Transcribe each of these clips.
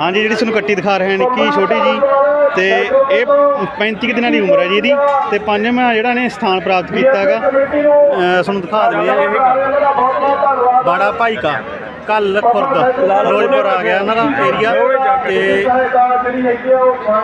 ਹਾਂਜੀ, ਜਿਹੜੀ ਤੁਹਾਨੂੰ ਕੱਟੀ ਦਿਖਾ ਰਹੇ ਹਾਂ, ਨਿੱਕੀ ਛੋਟੀ ਜੀ ਤੇ ਇਹ 35 ਕੁ ਦਿਨਾਂ ਦੀ ਉਮਰ ਹੈ ਜੀ ਇਹਦੀ। ਤੇ ਪੰਜਵਾਂ ਜਿਹੜਾ ਨੇ ਸਥਾਨ ਪ੍ਰਾਪਤ ਕੀਤਾ ਹੈਗਾ, ਅਹ, ਤੁਹਾਨੂੰ ਦਿਖਾ ਦਿੰਦੇ ਆ ਇਹ ਬਾੜਾ ਭਾਈਕਾ। ਕੱਲ ਖੁਰਦ ਫਿਰੋਜ਼ਪੁਰ ਆ ਗਿਆ ਇਹਨਾਂ ਦਾ ਏਰੀਆ ਤੇ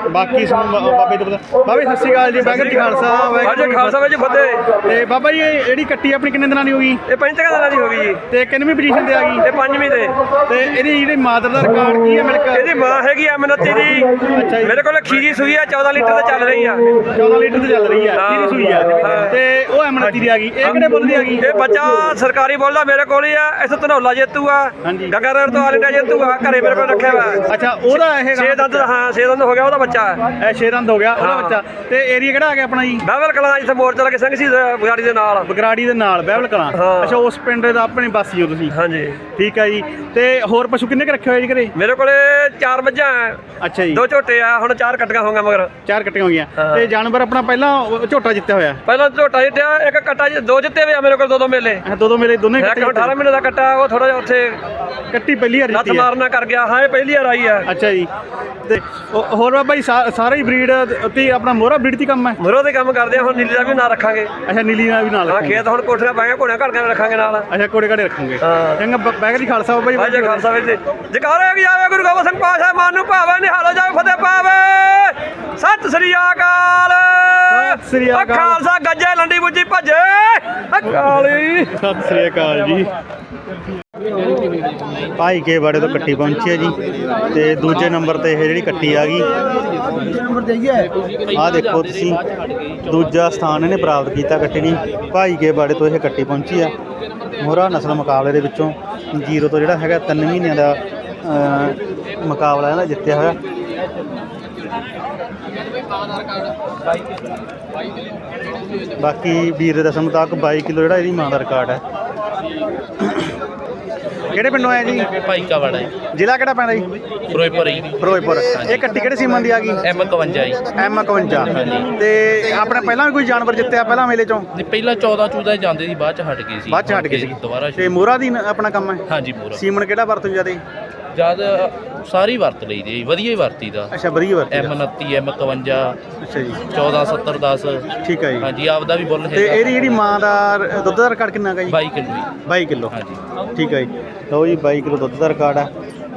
ਬਾਕੀ ਬਾ- ਬਾਬੇ ਤੋਂ ਪਤਾ ਬਾਬੇ ਸਤਿ ਸ਼੍ਰੀ ਅਕਾਲ ਜੀ ਵਾਹਿਗੁਰੂ ਜੀ ਖਾਲਸਾ ਵਾਹਿਗੁਰੂ ਅੱਜ ਖਾਲਸਾ ਵਿੱਚ ਫਤਿਹ। ਤੇ ਬਾਬਾ ਜੀ ਇਹ ਜਿਹੜੀ ਕੱਟੀ ਆਪਣੀ ਕਿੰਨੇ ਦਿਨਾਂ ਦੀ ਹੋ ਗਈ? ਇਹ ਪੰਜ ਦਿਨਾਂ ਦੀ ਹੋ ਗਈ ਜੀ। ਤੇ ਕਿੰਨਵੀਂ ਪੋਜੀਸ਼ਨ ਤੇ ਆ ਗਈ? ਇਹ ਪੰਜਵੀਂ ਤੇ। ਤੇ ਇਹਦੀ ਜਿਹੜੀ ਮਾਦਰ ਦਾ ਰਿਕਾਰਡ ਕੀ ਹੈ ਮਿਲਕ ਇਹਦੀ ਮਾਂ ਹੈਗੀ ਆ ਮਨੱਤੀ ਦੀ। ਅੱਛਾ ਜੀ। ਮੇਰੇ ਕੋਲ ਖੀਰੀ ਸੂਈ ਆ 14 ਲੀਟਰ ਤੇ ਚੱਲ ਰਹੀ ਆ। 14 ਲੀਟਰ ਤੇ ਚੱਲ ਰਹੀ ਹੈ ਹਾਂ। ਕਿਹਦੀ ਸੂਈ ਆ। ਹਾਂ। ਤੇ ਉਹ ਐਮਨਤੀ ਦੀ ਆ ਗਈ। ਇਹ ਕਿਹੜੇ ਬੁੱਲ ਦੀ ਆ ਗਈ? ਇਹ ਬੱਚਾ ਸਰਕਾਰੀ ਬੋਲਦਾ ਮੇਰੇ ਕੋਲ ਹੀ ਆ। ਇਸ ਧਨੌਲਾ ਜੇਤੂ ਆ। ਹਾਂਜੀ। ਤੋਂ ਆਲਿੰਡਾ ਜੇਤੂ ਆ ਘਰੇ ਮੇਰੇ ਕੋਲ ਰੱਖਿਆ ਵਾ। ਅੱਛਾ ਉਹਦਾ ਇਹ ਛੇ ਦੰਦ ਹਾਂ ਛੇ ਦੰਦ ਹੋ ਗਿਆ ਉਹਦਾ ਬੱਚਾ। ਇਹ ਸ਼ੇਰੰਦ ਹੋ ਗਿਆ ਉਹਦਾ। ਬੱਚਾ। ਤੇ ਏਰੀਆ ਕਿਹੜਾ ਆ ਗਿਆ ਆਪਣਾ ਜੀ? ਬਾਬਲ ਕਲਾਂ ਜਿੱਥੇ ਮੋਰਚਾ ਲੱਗੇ ਸਿੰਘ ਸੀ ਬਗਾੜੀ ਦੇ ਨਾਲ। ਬਗਰਾੜੀ ਦੇ ਨਾਲ ਬਹਿਬਲ ਕਲਾਂ। ਅੱਛਾ ਉਸ ਪਿੰਡ ਦਾ ਆਪਣੇ ਵਾਸੀ ਹੋ ਤੁਸੀਂ? ਹਾਂਜੀ। ਠੀਕ ਹੈ ਜੀ। ਤੇ ਹੋਰ ਪਸ਼ੂ ਕਿੰਨੇ ਕੁ ਰੱਖੇ ਹੋਏ ਜੀ ਘਰੇ? ਮੇਰੇ ਕੋਲੇ ਚਾਰ ਮੱਝਾਂ ਆ, ਅੱਛਾ ਜੀ। ਦੋ ਝੋਟੇ ਆ ਹੁਣ ਚਾਰ ਕੱਟੀਆਂ ਹੋਣਗੀਆਂ ਮਗਰ। ਚਾਰ ਕੱਟੀਆਂ ਹੋ ਗਈਆਂ ਹਾਂ। ਤੇ ਜਾਨਵਰ ਆਪਣਾ ਪਹਿਲਾਂ ਝੋਟਾ ਜਿੱਤਿਆ ਹੋਇਆ? ਪਹਿਲਾਂ ਝੋਟਾ ਜਿੱਤਿਆ ਇੱਕ ਕੱਟਾ ਜੀ ਦੋ ਜਿੱਤੇ ਹੋਏ ਆ ਮੇਰੇ ਕੋਲ ਦੋ ਦੋ ਮੇਲੇ। ਦੋ ਦੋ ਮੇਰੇ ਦੋਨੇ ਇੱਕ ਕੱਟੇ 18 ਮਹੀਨੇ ਦਾ ਕੱਟਾ ਉਹ ਥੋੜਾ ਜਿਹਾ ਉੱਥੇ ਕੱਟੀ ਪਹਿਲੀ ਵਾਰ ਜਿੱਤੀ ਹੈ। ਮਾਰਨਾ ਕਰ ਗਿਆ। ਹਾਂ ਇਹ ਪਹਿਲੀ ਵਾਰ ਆਈ ਆ ਅੱਛਾ ਜੀ। ਤੇ ਹੋਰ ਬਾਬਾ ਜੀ ਸਾ- ਸਾਰਾ ਹੀ ਬਰੀਡ ਤੇ ਆਪਣਾ ਮੋਹਰਾ ਬਰੀਡ ਦੀ ਕੰਮ ਹੈ? ਮਰੋ ਦੇ ਕੰਮ ਕਰਦੇ ਆ ਹੁਣ ਨੀਲੀ ਦਾ ਵੀ ਨਾਂ ਰੱਖਾਂਗੇ। ਅੱਛਾ ਨੀਲੀ ਨਾਲ ਵੀ ਨਾਲ ਹਾਂ ਰੱਖੋਗੇ। ਖੇਤ ਹੁਣ ਕੋਠੀਆਂ ਪਾਈਆਂ ਘੋੜਿਆਂ ਘਰ ਕੇ ਰੱਖਾਂਗੇ ਨਾਲ। ਅੱਛਾ ਕੋੜੇ ਕਾੜੇ ਰੱਖੋਗੇ। ਹਾਂ। ਚੰਗਾ ਬ- ਵਾਹਿਗੁਰੂ ਜੀ ਖਾਲਸਾ ਬਾਬਾ ਜੀ ਜੀ ਖਾਲਸਾ ਵਿੱਚ ਜਕਾਰੇ ਵੀ ਜਾਵੇ ਗੁਰੂ ਗੋਬਿੰਦ ਸਿੰਘ ਪਾਸ਼ਾ ਮਨ ਨੂੰ ਭਾਵੇ ਨਿਹਾਲੋ ਜਾਵੇ ਫਤਿਹ ਪਾਵੇ। ਸਤਿ ਸ੍ਰੀ ਅਕਾਲ। ਸਤਿ ਸ੍ਰੀ ਅਕਾਲ। ਖਾਲਸਾ ਗੱਜੇ ਲੰਡੀ ਬੁੱਝੀ ਭੱਜੇ। ਅਕਾਲੀ ਸਤਿ ਸ੍ਰੀ ਅਕਾਲ ਜੀ। ਭਾਈ ਕੇ ਬਾੜੇ ਤੋਂ ਕੱਟੀ ਪਹੁੰਚੀ ਹੈ ਜੀ ਤੇ ਦੂਜੇ ਨੰਬਰ ਤੇ ਇਹ ਜਿਹੜੀ ਕੱਟੀ ਆ ਗਈ। ਆਹ ਦੇਖੋ ਤੁਸੀਂ, ਦੂਜਾ ਸਥਾਨ ਇਹਨੇ ਪ੍ਰਾਪਤ ਕੀਤਾ ਕੱਟੀ ਨੇ। ਭਾਈ ਕੇ ਬਾੜੇ ਤੋਂ ਇਹ ਕੱਟੀ ਪਹੁੰਚੀ ਆ। ਮੋਹਰਾ ਨਸਲ ਮੁਕਾਬਲੇ ਦੇ ਵਿੱਚੋਂ ਜ਼ੀਰੋ ਤੋਂ ਜਿਹੜਾ ਹੈਗਾ 3 ਮਹੀਨਿਆਂ ਦਾ ਮੁਕਾਬਲਾ ਇਹਦਾ ਜਿੱਤਿਆ ਹੋਇਆ। ਬਾਕੀ ਵੀਰ ਦੇ ਦੱਸਣ ਤੱਕ 22 ਕਿਲੋ ਜਿਹੜਾ ਇਹਦੀ ਮਾਂ ਦਾ ਰਿਕਾਰਡ ਹੈ। ਕਿਹੜੇ ਪਿੰਡੋਂ ਆਇਆ ਜੀ? ਭਾਈ ਕਾ ਵਾੜਾ ਜੀ। ਜ਼ਿਲ੍ਹਾ ਕਿਹੜਾ ਪੈਂਦਾ ਜੀ? ਫਿਰੋਜ਼ਪੁਰ ਜੀ। ਫਿਰੋਜ਼ਪੁਰ। ਇਹ ਕੱਟੀ ਕਿਹੜੇ ਸੀਮਨ ਦੀ ਆ ਗਈ? ਐਮ 51 ਜੀ। ਐਮ 51 ਤੇ ਆਪਣੇ ਪਹਿਲਾਂ ਵੀ ਕੋਈ ਜਾਨਵਰ ਜਿੱਤਿਆ ਪਹਿਲਾਂ ਮੇਲੇ ਚੋਂ? ਨਹੀਂ ਪਹਿਲਾਂ 14 14 ਜਾਂਦੇ ਸੀ ਬਾਅਦ ਚ ਹਟ ਗਏ ਸੀ। ਬਾਅਦ ਚ ਹਟ ਗਏ ਸੀ। ਦੁਬਾਰਾ ਤੇ ਮੋਹਰਾ ਦੀ ਆਪਣਾ ਕੰਮ ਹੈ? ਹਾਂਜੀ ਪੂਰਾ ਸੀਮਨ ਕਿਹੜਾ ਵਰਤੋਂ ਜਿਆਦੇ? ਜਦ ਸਾਰੀ ਵਰਤ ਲਈ ਦੀ ਵਧੀਆ ਹੀ ਵਰਤੀ ਦਾ। ਅੱਛਾ ਵਧੀਆ ਵਰਤੀ ਐਮ 29 ਐਮ 51 ਅੱਛਾ ਜੀ। 14 70 10 ਠੀਕ ਹੈ ਜੀ। ਹਾਂਜੀ ਆਪਦਾ ਵੀ ਬੁੱਲ ਤੇ ਹੈਗਾ। ਇਹਦੀ ਜਿਹੜੀ ਮਾਂ ਦਾ ਰ- ਦੁੱਧ ਦਾ ਰਿਕਾਰਡ ਕਿੰਨਾ ਹੈਗਾ ਜੀ? 22 ਕਿਲੋ ਜੀ। 22 ਕਿਲੋ। ਹਾਂਜੀ। ਠੀਕ ਹੈ ਜੀ। ਲਓ ਜੀ 22 ਕਿਲੋ ਦੁੱਧ ਦਾ ਰਿਕਾਰਡ ਹੈ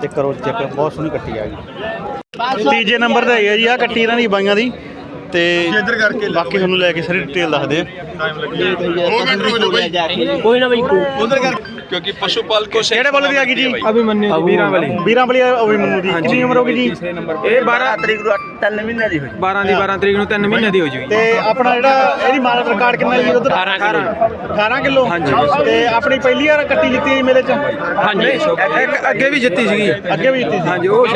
ਤੇ ਕਰੋ ਚੈੱਕ ਬਹੁਤ ਸੋਹਣੀ ਕੱਟੀ ਆ ਗਈ ਤੀਜੇ ਨੰਬਰ ਤੇ ਹੈ ਜੀ ਆ ਕੱਟੀ ਇਹਨਾਂ ਦੀ ਬਾਈਆਂ ਦੀ। ਤੇ ਬਾਕੀ ਤੁਹਾਨੂੰ ਲੈ ਕੇ ਸਾਰੀ ਡਿਟੇਲ ਦੱਸਦੇ ਆ। ਕਿਉਂਕਿ ਪਸ਼ੂ ਪਾਲਕੋ ਕਿਹੜੇ ਵੱਲ ਦੀ ਆ ਗਈ ਜੀ? ਅਭਿਮਨਿਊ ਵੀਰਾਂ ਵਾਲੀ ਵੀਰਾਂ ਵਾਲੀ। ਅਭਿਮਨਿਊ ਦੀ। ਕਿੰਨੀ ਉਮਰ ਹੋ ਗਈ ਜੀ? ਇਹ 12 ਤਰੀਕ ਨੂੰ 3 ਮਹੀਨੇ ਦੀ ਹੋਈ 12 ਦੀ 12 ਤਰੀਕ ਨੂੰ 3 ਮਹੀਨੇ ਦੀ ਹੋ ਜੂਗੀ ਤੇ ਆਪਣਾ ਜਿਹੜਾ ਇਹਦੀ ਮਾਲ ਰਿਕਾਰਡ ਕਿੰਨਾ ਜੀ ਉਧਰ 18 ਕਿਲੋ 18 ਕਿਲੋ ਤੇ ਆਪਣੀ ਪਹਿਲੀ ਵਾਰ ਕੱਟੀ ਜਿੱਤੀ ਜੀ ਮੇਲੇ ਚ ਹਾਂਜੀ ਇੱਕ ਅੱਗੇ ਵੀ ਜਿੱਤੀ ਸੀਗੀ ਅੱਗੇ ਵੀ ਜਿੱਤੀ ਸੀ ਹਾਂਜੀ ਉਹ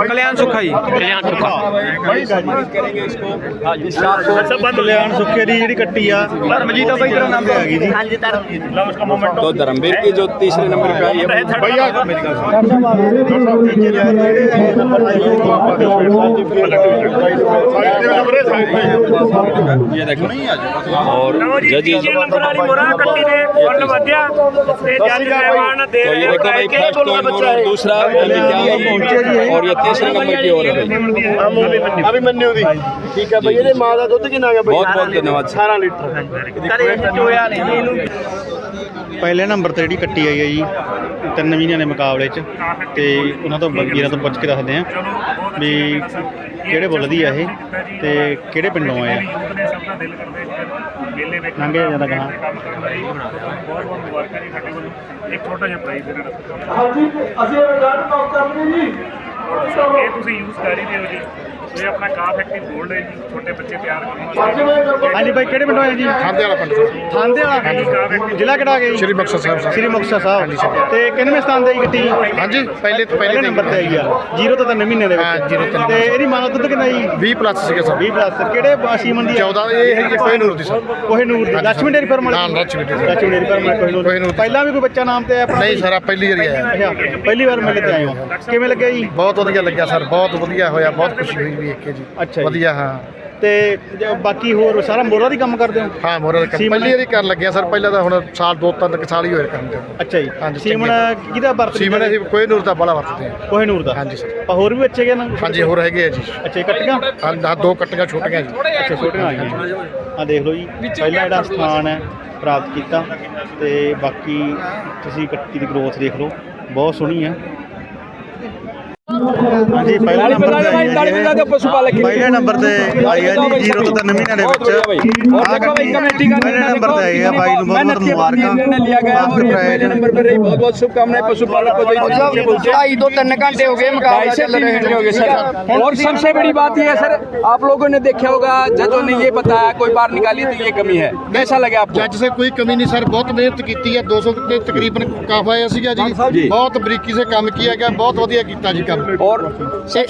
ਕਲਿਆਣ ਸੁੱਖਾ ਜੀ ਕਲਿਆਣ ਕਲਿਆਣ ਸੁੱਖੇ ਦੀ ਜਿਹੜੀ ਕੱਟੀ ਆ ਧਰਮਜੀਤ ਬਾਈ ਤੇਰਾ ਨਾਮ ਆ ਗਈ ਜੀ ਹਾਂਜੀ तो धर्मवीर की जो तीसरे नंबर पे आई है भैया ये देखो और जज जी नंबर वाली मुरा कट्टी ने और नवद्या से जारी मेहमान दे रहे हैं भाई फर्स्ट टोन और दूसरा और ये तीसरे नंबर की और है अभिमन्यु दी ठीक है भाई ये मां का दुੱਧ कितना आ गया बहुत बहुत धन्यवाद 18 लीटर कल ये चोया नहीं ਪਹਿਲੇ ਨੰਬਰ ਤੇ ਜਿਹੜੀ ਕੱਟੀ ਆਈ ਹੈ ਜੀ ਤਿੰਨ ਮਹੀਨਿਆਂ ਦੇ ਮੁਕਾਬਲੇ 'ਚ ਤੇ ਉਹਨਾਂ ਤੋਂ ਵੀਰਾਂ ਤੋਂ ਪੁੱਛ ਕੇ ਦੱਸਦੇ ਆ ਵੀ ਕਿਹੜੇ ਬੁੱਲਦੀ ਆ ਇਹ ਤੇ ਕਿਹੜੇ ਪਿੰਡੋਂ ਆਏ ਆ। ਲੰਘੇ ਜਾਂਦਾ ਕਹਾਂ ਬਹੁਤ ਬਹੁਤ ਮੁਬਾਰਕਾਂ ਜੀ ਸਾਡੇ ਵੱਲੋਂ ਇੱਕ ਛੋਟਾ ਜਿਹਾ ਪ੍ਰਾਈਜ਼ ਇਹਨਾਂ ਦਾ ਹਾਂਜੀ ਅਸੀਂ ਰਿਜ਼ਲਟ ਪਾਸ ਕਰਦੇ ਜੀ। ਇਹ ਤੁਸੀਂ ਯੂਜ਼ ਕਰ ਹੀ ਦਿਓ ਜੀ। ਹਾਂਜੀ ਭਾਈ ਕਿਹੜੇ ਪਿੰਡੋਂ ਆਏ ਜੀ? ਥਾਂਦੇ ਵਾਲਾ ਪਿੰਡ ਸਰ। ਥਾਂਦੇ ਵਾਲਾ? ਜ਼ਿਲ੍ਹਾ ਕਿਹੜਾ ਗਿਆ ਜੀ? ਸ਼੍ਰੀ ਮੁਕਤਸਰ ਸਾਹਿਬ ਸ਼੍ਰੀ। ਮੁਕਤਸਰ ਸਾਹਿਬ। ਤੇ ਕਿੰਨਵੇਂ ਸਥਾਨ ਤੇ ਆਈ ਗੱਡੀ? ਹਾਂਜੀ ਪਹਿਲੇ ਪਹਿਲੇ ਨੰਬਰ ਤੇ ਆਈ ਆ। 0 ਤੋਂ 3 ਮਹੀਨੇ ਦੇ ਵਿੱਚ। ਹਾਂ 0 ਤੋਂ ਤੇ ਇਹਦੀ ਮਾਂ ਦੁੱਧ ਕਿੰਨਾ ਜੀ? 20 ਪਲੱਸ ਸੀਗਾ ਸਰ। 20 ਪਲੱਸ ਕਿਹੜੇ ਸੀਮਨ ਦੀ 14 ਇਹ ਹੈ ਜੀ ਕੋਹਨੂਰ ਦੀ ਸਰ। ਕੋਹਨੂਰ ਦੀ। ਲక్ష్ਮੀ ਡੇਰੀ ਫਾਰਮ ਵਾਲੀ? ਹਾਂ Lakshmi dairy. Lakshmi dairy farm Kohinoor ਪਹਿਲਾਂ ਵੀ ਕੋਈ ਬੱਚਾ ਨਾਮ ਤੇ ਆਪਣਾ ਨਹੀਂ ਸਰ ਆ ਪਹਿਲੀ ਵਾਰੀ ਆਇਆ। ਪਹਿਲੀ ਵਾਰ ਮਿਲ ਕੇ ਆਏ ਕਿਵੇਂ ਲੱਗਿਆ ਜੀ? ਬਹੁਤ ਵਧੀਆ ਲੱਗਿਆ ਸਰ ਬਹੁਤ ਵਧੀਆ ਹੋਇਆ ਬਹੁਤ ਖੁਸ਼ੀ ਹੋਈ ਵੀ ਵੀ ਇੱਕ ਹੈ ਜੀ। ਅੱਛਾ ਜੀ। ਵਧੀਆ ਹਾਂ। ਤੇ ਜ- ਬਾਕੀ ਹੋਰ ਸਾਰਾ ਮੋਰਾ ਦੀ ਕੰਮ ਕਰਦੇ ਹੋ? ਹਾਂ ਮੋਰਾ ਦਾ ਕੰਮ। ਸੀਮਨ- ਪਹਿਲੀ ਵਾਰੀ ਕਰਨ ਲੱਗਿਆ ਸਰ ਪਹਿਲਾਂ ਤਾਂ ਹੁਣ ਸਾਲ ਦੋ ਤਿੰਨ ਕੁ ਸਾਲ ਹੀ ਹੋਏ ਕਰਨ ਦੇ। ਅੱਛਾ ਜੀ। ਹਾਂਜੀ, ਸੀਮਨ। ਕਿਹਦਾ ਵਰਤ ਸੀਮਨ ਅਸੀਂ ਕੋਈ ਨੂਰ ਦਾ ਬੜਾ ਵਰਤਦੇ ਹਾਂ। ਕੋਹੇ ਨੂਰ ਦਾ? ਹਾਂਜੀ ਸਰ। ਆਪਾਂ ਹੋਰ ਵੀ ਬੱਚੇ ਗਏ ਨਾ? ਹਾਂਜੀ ਹੋਰ ਹੈਗੇ ਆ ਜੀ। ਅੱਛਾ ਕੱਟੀਆਂ? ਹਾਂ ਆਹ ਦੋ ਕੱਟੀਆਂ ਛੋਟੀਆਂ ਜੀ। ਅੱਛਾ ਛੋਟੀਆਂ ਆ ਗਈਆਂ। ਆ ਦੇਖ ਲਓ ਜੀ ਪਹਿਲਾ ਜਿਹੜਾ ਸਥਾਨ ਹੈ ਪ੍ਰਾਪਤ ਕੀਤਾ। ਤੇ ਬਾਕੀ ਤੁਸੀਂ ਕੱਟੀ ਦੀ ਗਰੋਥ ਦੇਖ ਲਓ। ਬਹੁਤ ਸੋਹਣੀ ਹੈ। ਹਾਂਜੀ ਪਹਿਲਾ ਨੰਬਰ ਤੇ ਆਈ ਹੈ ਜੀ ਇਹ। ਪਹਿਲੇ ਨੰਬਰ ਤੇ ਆਈ ਹੈ ਜੀ 0 ਤੋਂ 3 ਮਹੀਨਿਆਂ ਦੇ ਵਿੱਚ ਆਹ ਕੱਟੀ ਪਹਿਲੇ ਨੰਬਰ ਤੇ ਆਈ ਹੈ ਬਾਈ ਨੂੰ ਬਹੁਤ ਬਹੁਤ ਮੁਬਾਰਕਾਂ ਫਸਟ ਪ੍ਰਾਈਜ਼ नंबर पर रही बहुत बहुत शुभकामनाएं पशुपालक को दी ढाई दो तीन घंटे हो गए मुकाबला चल रहे हैं हो गए सर और सबसे बड़ी बात ये है सर आप लोगों ने देखा होगा जजों ने ये बताया कोई बार निकाली तो ये कमी है कैसा लगे आपको ਜੱਜ ਸੇ ਕੋਈ ਕਮੀ ਨਹੀਂ ਸਰ ਬਹੁਤ ਮਿਹਨਤ ਕੀਤੀ ਹੈ 200 ਦੇ ਤਕਰੀਬਨ ਕਾਫ ਆਇਆ ਸੀਗਾ ਜੀ ਬਹੁਤ ਬਰੀਕੀ ਸੇ ਕੰਮ ਕੀਤਾ ਗਿਆ ਬਹੁਤ ਵਧੀਆ ਕੀਤਾ ਜੀ ਕੰਮ और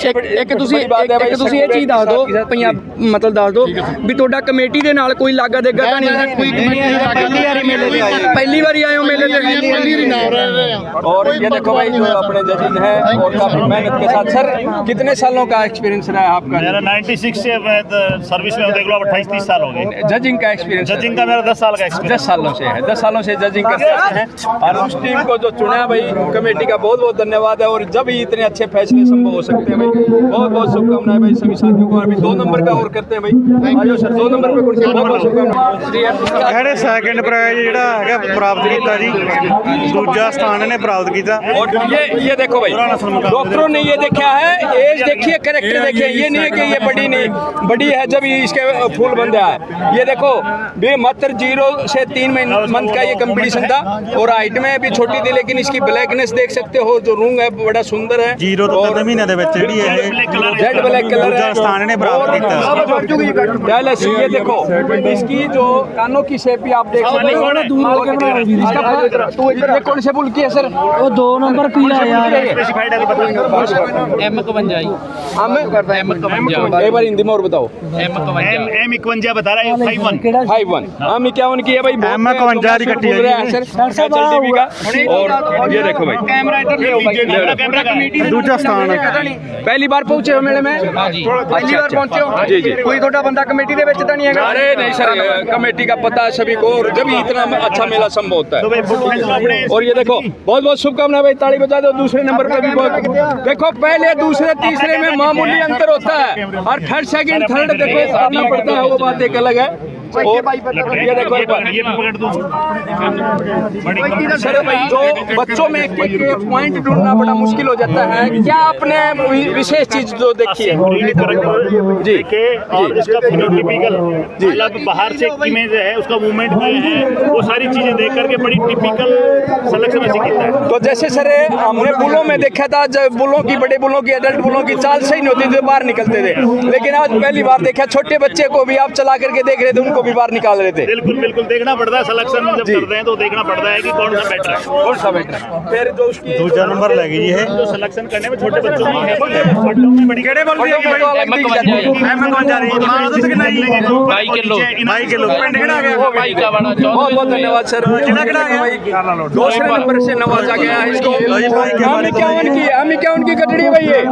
ਇੱਕ ਇੱਕ ਤੁਸੀਂ ਇੱਕ ਇੱਕ ਤੁਸੀਂ ਇਹ ਚੀਜ਼ ਦੱਸ ਦਿਓ ਪੰਜਾਬ ਮਤਲਬ ਦੱਸ ਦਿਓ ਵੀ ਤੁਹਾਡਾ ਕਮੇਟੀ ਦੇ ਨਾਲ ਕੋਈ ਲਾਗਾ ਦੇਗਾ ਤਾਂ ਨਹੀਂ ਕੋਈ ਕਮੀ ਨਹੀਂ ਪਹਿਲੀ ਵਾਰੀ ਮੇਲੇ ਤੇ ਆਏ ਪਹਿਲੀ ਵਾਰੀ ਆਏ ਹੋ ਮੇਲੇ ਤੇ ਪਹਿਲੀ ਵਾਰੀ ਨਾਮ ਰਹਿ ਰਹੇ ਆ और ये देखो भाई जो अपने जजेज हैं और काफी मेहनत के साथ सर कितने सालों का एक्सपीरियंस रहा है आपका मेरा 96 से मैं तो सर्विस में हूं, देख लो अब 28 30 साल हो गए जजिंग का एक्सपीरियंस जजिंग का मेरा 10 साल का एक्सपीरियंस दस सालों से है दस सालों से जजिंग करते हैं और उस टीम को जो चुना है भाई कमेटी का बहुत बहुत धन्यवाद है और जब ही इतने अच्छे फैसले संभव हो सकते हैं भाई बहुत बहुत शुभकामनाएं भाई सभी साथियों को अभी दो नंबर का और करते हैं भाई आजो सर दो नंबर पे कुर्सी बहुत बहुत शुभकामनाएं ਜਿਹੜੇ ਸੈਕੰਡ ਪ੍ਰਾਈਜ਼ ਜਿਹੜਾ ਹੈਗਾ ਪ੍ਰਾਪਤ ਕੀਤਾ ਜੀ ਦੂਜਾ ਸਥਾਨ ਇਹਨੇ ਪ੍ਰਾਪਤ ਕੀਤਾ और ये ये देखो भाई डॉक्टरों ने ये देखा है एज देखिए करेक्टर देखिए ये नहीं है कि ये बड़ी नहीं बड़ी है जब ये इसके फूल बन गया है ये देखो ये मात्र जीरो से तीन मंथ का ये कंपटीशन था और हाइट में भी छोटी थी लेकिन इसकी ब्लैकनेस देख सकते हो जो रूंग है बड़ा सुंदर है ਜ਼ੀਰੋ ਤੋਂ 3 ਮਹੀਨਿਆਂ ਦੇ ਵਿੱਚ ਜਿਹੜੀ ਇਹ जेड ब्लैक कलर ਦੂਜਾ ਸਥਾਨ ਇਹਨੇ ਪ੍ਰਾਪਤ ਕੀਤਾ डायलस ये देखो इसकी जो कानों की शेप भी आप देख सकते हो इसका ये कौन से बुल की है सर ਉਹ ਦੋ ਨੰਬਰ ਪੀਲਾ ਯਾਰ स्पेसिफाइड है तो बताएंगे ਐਮ 51 ਜੀ हम ਐਮ 51 एक बार हिंदी में और बताओ ਐਮ 51 एम एम 51 बता रहा है 51 फाइव वन हम इक्यावन की है भाई बहुत एम इक्यावन की कट्टी है बोल रहे हैं जी। सर सर टीवी का और ये देखो भाई ਕੈਮਰਾ ਇੱਧਰ ਲਿਓ कैमरा कैमरा का ਦੂਜਾ ਸਥਾਨ पहली बार पहुंचे हो मेले में ਹਾਂ ਜੀ ਪਹਿਲੀ ਵਾਰ ਪਹੁੰਚੇ ਹੋ जी जी ਕੋਈ ਤੁਹਾਡਾ ਬੰਦਾ ਕਮੇਟੀ ਦੇ ਵਿੱਚ ਤਾਂ ਨਹੀਂ ਹੈਗਾ अरे नहीं सर ये कमेटी का पता है सभी को और जब ही इतना अच्छा मेला संभव होता तो है भाई फोटो खींच लो अपने और ये देखो बहुत बहुत शुभकामनाएं भाई ताली बजा दो दूसरे नंबर पे भी बहुत देखो पहले दूसरे तीसरे में मामूली अंतर होता है और थर्ड सेकंड थर्ड देखो करना पड़ता है वो बात एक अलग है जो बच्चों में पॉइंट ढूंढना बड़ा मुश्किल हो जाता है। क्या आपने विशेष चीज़ जो देखी है? जी के और इसका फिनोटिपिकल अलग बाहर से इमेज है उसका मूवमेंट क्या है वो सारी चीज़ें देख करके बड़ी टिपिकल सिलेक्शन ऐसे किया है। तो जैसे सर हमने बुलों में देखा था जब बुलों की बड़े बुलों की एडल्ट बुलों की चाल सही नहीं होती थी बाहर निकलते थे। लेकिन आज पहली बार देखा छोटे बच्चे को भी आप चला करके देख रहे थे को भी बाहर निकाल लेते बिल्कुल बिल्कुल देखना पड़ता है सिलेक्शन जब करते हैं तो देखना पड़ता है कि कौन सा बेटर है कौन सा बेटर है फिर जो उसकी दूसरा नंबर लगी है जो सिलेक्शन करने में छोटे बच्चों में है केड़े बोल रही है अहमद कौन जा रही है मारो तो कितना ही भाई के लोग भाई के लोग पिंड किड़ा गया भाई का बड़ा बहुत बहुत धन्यवाद सर किड़ा किड़ा गया दूसरे नंबर से नवाजा गया इसको हम क्या उनकी हम क्या उनकी कटड़ी भाई है